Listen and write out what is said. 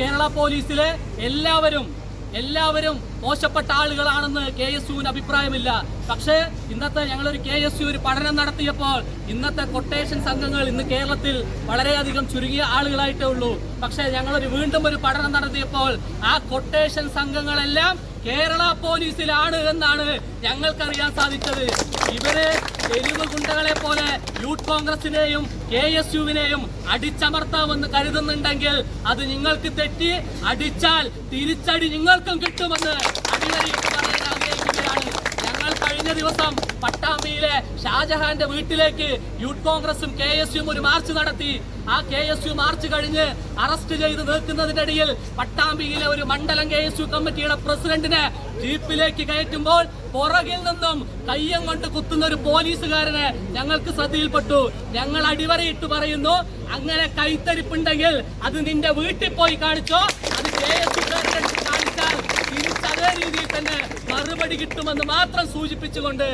കേരള പോലീസിലെ എല്ലാവരും എല്ലാവരും മോശപ്പെട്ട ആളുകളാണെന്ന് കെ എസ് യുവിന് അഭിപ്രായമില്ല. പക്ഷേ ഇന്നത്തെ ഞങ്ങളൊരു കെ എസ് യു ഒരു പഠനം നടത്തിയപ്പോൾ ഇന്നത്തെ കൊട്ടേഷൻ സംഘങ്ങൾ ഇന്ന് കേരളത്തിൽ വളരെയധികം ചുരുങ്ങിയ ആളുകളായിട്ടേ ഉള്ളൂ. പക്ഷേ ഞങ്ങളൊരു വീണ്ടും ഒരു പഠനം നടത്തിയപ്പോൾ ആ കൊട്ടേഷൻ സംഘങ്ങളെല്ലാം കേരള പോലീസിലാണ് എന്നാണ് ഞങ്ങൾക്കറിയാൻ സാധിച്ചത്. ഇവരെ തെരുവ് ഗുണ്ടകളെ പോലെ യൂത്ത് കോൺഗ്രസിനെയും കെ എസ് യുവിനെയും അടിച്ചമർത്താമെന്ന് കരുതുന്നുണ്ടെങ്കിൽ അത് നിങ്ങൾക്ക് തെറ്റി അടിച്ചാൽ തിരിച്ചടി നിങ്ങൾക്കും കിട്ടുമെന്ന് അടിവരിയിട്ട് പറയാൻ ആഗ്രഹിക്കുകയാണ് ഞങ്ങൾ കഴിഞ്ഞ ദിവസം പട്ടാമ്പിയിലെ ഷാജഹാന്റെ വീട്ടിലേക്ക് യൂത്ത് കോൺഗ്രസും കെ എസ് യു ഒരു മാർച്ച് നടത്തി. ആ കെ എസ് യു മാർച്ച് കഴിഞ്ഞ് അറസ്റ്റ് ചെയ്ത് നിൽക്കുന്നതിനിടയിൽ പട്ടാമ്പിയിലെ ഒരു മണ്ഡലം കെ എസ് യു കമ്മിറ്റിയുടെ പ്രസിഡന്റിനെ ജീപ്പിലേക്ക് കയറ്റുമ്പോൾ പുറകിൽ നിന്നും കയ്യം കൊണ്ട് കുത്തുന്ന ഒരു പോലീസുകാരനെ ഞങ്ങൾക്ക് ശ്രദ്ധയിൽപ്പെട്ടു. ഞങ്ങൾ അടിവരയിട്ട് പറയുന്നു അങ്ങനെ കൈത്തരിപ്പുണ്ടെങ്കിൽ അത് നിന്റെ വീട്ടിൽ പോയി കാണിച്ചോ അത് കെ എസ് രീതിയിൽ തന്നെ മറുപടി കിട്ടുമെന്ന് മാത്രം സൂചിപ്പിച്ചുകൊണ്ട്